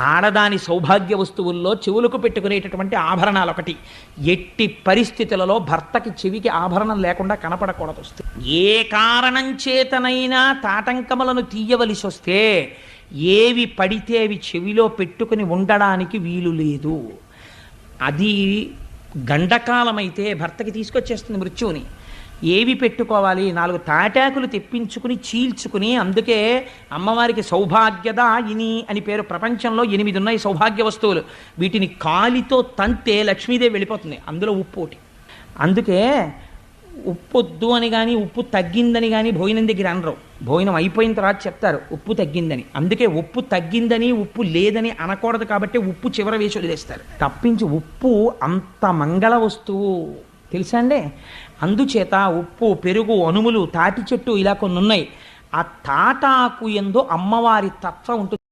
ఆడదాని సౌభాగ్య వస్తువుల్లో చెవులకు పెట్టుకునేటటువంటి ఆభరణాలు ఒకటి ఎట్టి పరిస్థితులలో భర్తకి చెవికి ఆభరణం లేకుండా కనపడకూడదు వస్తే. ఏ కారణం చేతనైనా తాటంకములను తీయవలసి వస్తే ఏవి పడితే అవి చెవిలో పెట్టుకుని ఉండడానికి వీలు లేదు. అది గండకాలమైతే భర్తకి తీసుకొచ్చేస్తుంది మృత్యువుని. ఏవి పెట్టుకోవాలి? నాలుగు తాటాకులు తెప్పించుకుని చీల్చుకుని అందుకే అమ్మవారికి సౌభాగ్యద ఇని అని పేరు ప్రపంచంలో ఎనిమిది ఉన్నాయి సౌభాగ్య వస్తువులు. వీటిని కాలితో తంతే లక్ష్మీదేవి వెళ్ళిపోతుంది. అందులో ఉప్పు ఒకటి. అందుకే ఉప్పొద్దు అని కానీ ఉప్పు తగ్గిందని కానీ భోజనం దగ్గర అనరు. భోజనం అయిపోయిన తర్వాత చెప్తారు ఉప్పు తగ్గిందని. అందుకే ఉప్పు తగ్గిందని ఉప్పు లేదని అనకూడదు కాబట్టి ఉప్పు చివర వేసి వదిలేస్తారు. తప్పించి ఉప్పు అంత మంగళ వస్తువు. తెలుసా అండి అందుచేత ఉప్పు పెరుగు అనుములు తాటి చెట్టు ఇలా కొన్ని ఉన్నాయి ఆ తాటాకు ఎందు అమ్మవారి తత్వం ఉంటుంది.